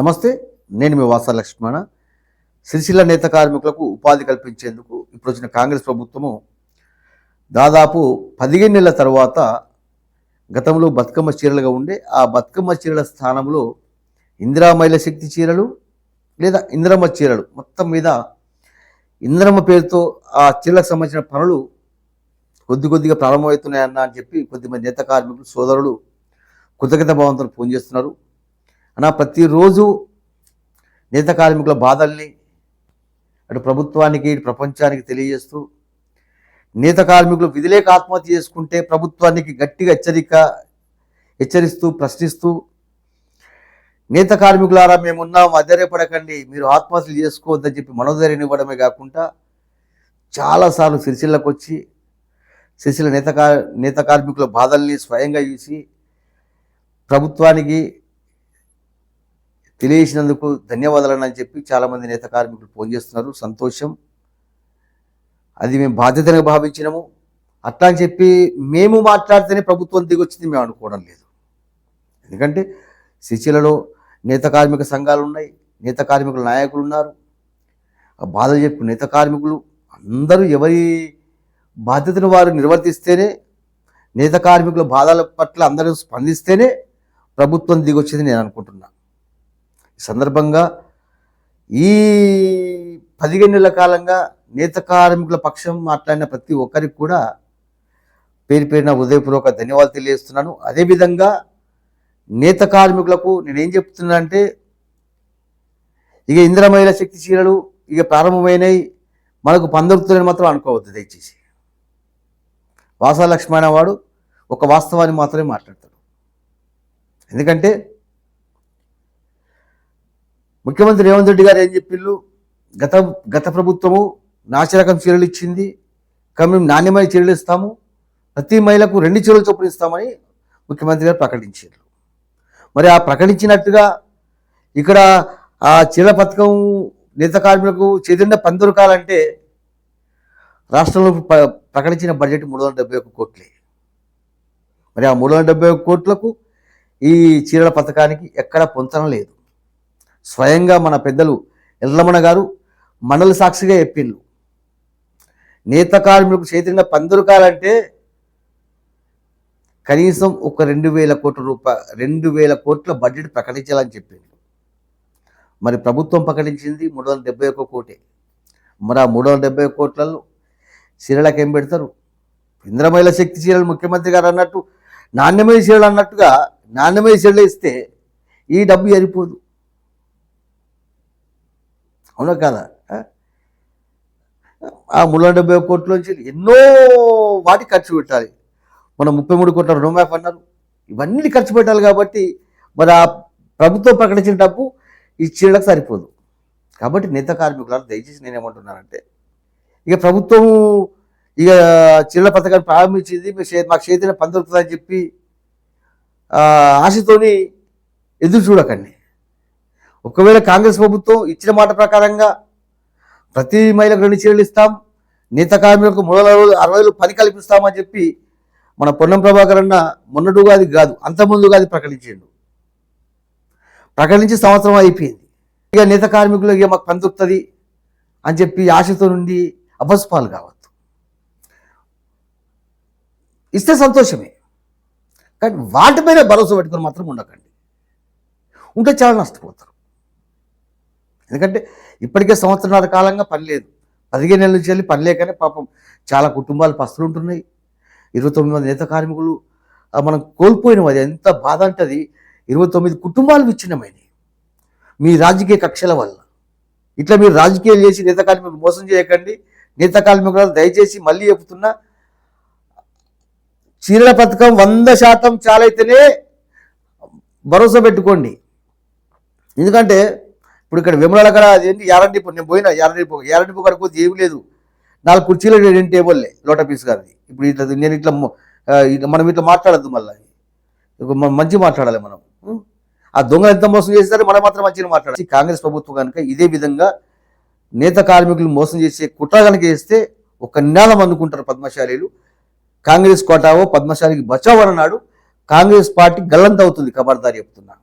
నమస్తే నేను మీ వాసా లక్ష్మణ. సిరిసిల్ల నేత కార్మికులకు ఉపాధి కల్పించేందుకు ఇప్పుడు వచ్చిన కాంగ్రెస్ ప్రభుత్వము దాదాపు పదిహేను నెలల తర్వాత గతంలో బతుకమ్మ చీరలుగా ఉండే ఆ బతుకమ్మ చీరల స్థానంలో ఇందిరా మహిళ శక్తి చీరలు లేదా ఇందిరమ్మ చీరలు మొత్తం మీద ఇందిరమ్మ పేరుతో ఆ చీరలకు సంబంధించిన పనులు కొద్ది కొద్దిగా ప్రారంభమవుతున్నాయన్న అని చెప్పి కొద్దిమంది నేత కార్మికులు సోదరులు కృతజ్ఞత భావంతో ఫోన్ చేస్తున్నారు. అన్న ప్రతిరోజు నేత కార్మికుల బాధల్ని అటు ప్రభుత్వానికి ఇటు ప్రపంచానికి తెలియజేస్తూ నేత కార్మికులు విధిలేక ఆత్మహత్య చేసుకుంటే ప్రభుత్వానికి గట్టిగా హెచ్చరిక హెచ్చరిస్తూ ప్రశ్నిస్తూ నేత కార్మికులారా మేమున్నాం అధైర్యపడకండి మీరు ఆత్మహత్యలు చేసుకోవద్దని చెప్పి మనోధైర్యం ఇవ్వడమే కాకుండా చాలాసార్లు సిరిసిల్లకు వచ్చి సిరిసిల్ల నేత నేత కార్మికుల బాధల్ని స్వయంగా చూసి ప్రభుత్వానికి తెలియజేసినందుకు ధన్యవాదాలు అని చెప్పి చాలామంది నేత కార్మికులు ఫోన్ చేస్తున్నారు. సంతోషం. అది మేము బాధ్యతగా భావించినాము. అట్లా అని చెప్పి మేము మాట్లాడితేనే ప్రభుత్వం దిగొచ్చింది మేము అనుకోవడం లేదు. ఎందుకంటే సిచిలలో నేత కార్మిక సంఘాలు ఉన్నాయి నేత కార్మికుల నాయకులు ఉన్నారు. ఆ బాధలు చెప్పు నేత కార్మికులు అందరూ ఎవరి బాధ్యతను వారు నిర్వర్తిస్తేనే నేత కార్మికుల బాధల పట్ల అందరూ స్పందిస్తేనే ప్రభుత్వం దిగొచ్చింది నేను అనుకుంటున్నా. సందర్భంగా ఈ పదిహేను కాలంగా నేత కార్మికుల పక్షం మాట్లాడిన ప్రతి ఒక్కరికి కూడా పేరు పేరున ఉదయపూర్వక ధన్యవాదాలు తెలియజేస్తున్నాను. అదేవిధంగా నేత కార్మికులకు నేనేం చెప్తున్నానంటే ఇక ఇందిరా మహిళా శక్తి చీరలు ఇక ప్రారంభమైనవి మనకు పందొరుకుతుందని మాత్రం అనుకోవద్దు దయచేసి. వాసా లక్ష్మణ వాడు ఒక వాస్తవాన్ని మాత్రమే మాట్లాడతాడు. ఎందుకంటే ముఖ్యమంత్రి రేవంత్ రెడ్డి గారు ఏం చెప్పిళ్ళు? గత గత ప్రభుత్వము నాశరకం చీరలు ఇచ్చింది. కానీ మేము నాణ్యమైన చీరలు ఇస్తాము. ప్రతి మహిళకు రెండు చీరలు చొప్పున ఇస్తామని ముఖ్యమంత్రి గారు ప్రకటించారు మరి ఆ ప్రకటించినట్టుగా ఇక్కడ ఆ చీరల పథకం నేత కార్మికులకు చేతిండా పందొరకాలంటే రాష్ట్రంలో ప- ప్రకటించిన బడ్జెట్ మూడు వందల డెబ్బై ఒక్క కోట్లే. మరి ఆ మూడు వందల డెబ్బై ఒక్క కోట్లకు ఈ చీరల పథకానికి ఎక్కడ పొంతన లేదు. స్వయంగా మన పెద్దలు ఎల్లమణ గారు మండల సాక్షిగా చెప్పిండ్రు నేత కార్మికులకు చేతిన పందొరకాలంటే కనీసం ఒక రెండు వేల కోట్ల రూపాయ రెండు వేల కోట్ల బడ్జెట్ ప్రకటించాలని చెప్పింది మరి ప్రభుత్వం ప్రకటించింది మూడు వందల డెబ్బై ఒక్క కోటే. మరి ఆ మూడు వందల డెబ్బై ఒక్క కోట్లలో చీరలకు ఏం పెడతారు? ఇంద్రమహిళ శక్తి చీరలు ముఖ్యమంత్రి గారు అన్నట్టు నాణ్యమైన చీరలు అన్నట్టుగా నాణ్యమైన చీరలు ఇస్తే ఈ డబ్బు సరిపోదు. అవునా కదా? ఆ? ఆ మూడు వందల డెబ్బై కోట్లోంచి ఎన్నో వాటి ఖర్చు పెట్టాలి. మనం ముప్పై మూడు కోట్ల రుణమాఫ్ అన్నారు. ఇవన్నీ ఖర్చు పెట్టాలి కాబట్టి మరి ఆ ప్రభుత్వం ప్రకటించిన డబ్బు ఈ చీరలకు సరిపోదు. కాబట్టి నేత కార్మికులను దయచేసి నేనేమంటున్నానంటే ఇక ప్రభుత్వం ఇక చీరల పథకాన్ని ప్రారంభించింది మీ చే- మాకు చేతిన పని దొరుకుతుందని చెప్పి ఆశతోని ఎదురు చూడకండి. ఒకవేళ కాంగ్రెస్ ప్రభుత్వం ఇచ్చిన మాట ప్రకారంగా ప్రతి మహిళకు రెండు చీరలు ఇస్తాం నేత కార్మికులకు మూడు వందల రోజులు అరవై రోజులు పని కల్పిస్తామని చెప్పి మన పొన్నం ప్రభాకర్ అన్న మొన్నటి అది కాదు అంత ముందుగా అది ప్రకటించిండు. ప్రకటించి సంవత్సరం అయిపోయింది. ఇక నేత కార్మికులు ఇక మాకు పని దొరుకుతుంది అని చెప్పి ఆశతో నుండి అపస్పాలు కావద్దు. ఇస్తే సంతోషమే. కానీ వాటిపైన భరోసా పెట్టుకుని మాత్రం ఉండకండి. ఉంటే చాలా నష్టపోతారు. ఎందుకంటే ఇప్పటికే సంవత్సరాల కాలంగా పని లేదు. పదిహేను నెలల నుంచి వెళ్ళి పని లేకనే పాపం చాలా కుటుంబాలు పస్తులు ఉంటున్నాయి ఇరవై తొమ్మిది మంది నేత కార్మికులు మనం కోల్పోయినాం అది. ఎంత బాధ అంటే అది ఇరవై తొమ్మిది కుటుంబాలు విచ్ఛిన్నమైనవి మీ రాజకీయ కక్షల వల్ల. ఇట్లా మీరు రాజకీయాలు చేసి నేత కార్మికులు మోసం చేయకండి. నేత కార్మికులు దయచేసి మళ్ళీ చెబుతున్నా చీరల పథకం వంద శాతం చాలైతేనే భరోసా పెట్టుకోండి. ఎందుకంటే ఇప్పుడు ఇక్కడ విమలాల కాడ అదేంటి యారండిపో నేను పోయినా యారండిపో యారండిపో కాడికి పోతే ఏమీ లేదు. నాలుగు కుర్చీలు రెండు టేబుల్లే లోట పీస్ గారిది. ఇప్పుడు ఇట్లా నేను ఇట్లా మనం ఇట్లా మాట్లాడద్దు మళ్ళీ. మంచి మాట్లాడాలి మనం. ఆ దొంగలు ఎంత మోసం చేస్తారో మనం మాత్రం మంచిగా మాట్లాడాలి. కాంగ్రెస్ ప్రభుత్వం కనుక ఇదే విధంగా నేత కార్మికులు మోసం చేసే కుట్ర కనుక చేస్తే ఒక నినాదం అందుకుంటారు పద్మశాలీలు. కాంగ్రెస్ కోటావో పద్మశాలికి బచావో అన్నాడు. కాంగ్రెస్ పార్టీ గల్లంత అవుతుంది ఖబర్దారి చెప్తున్నా.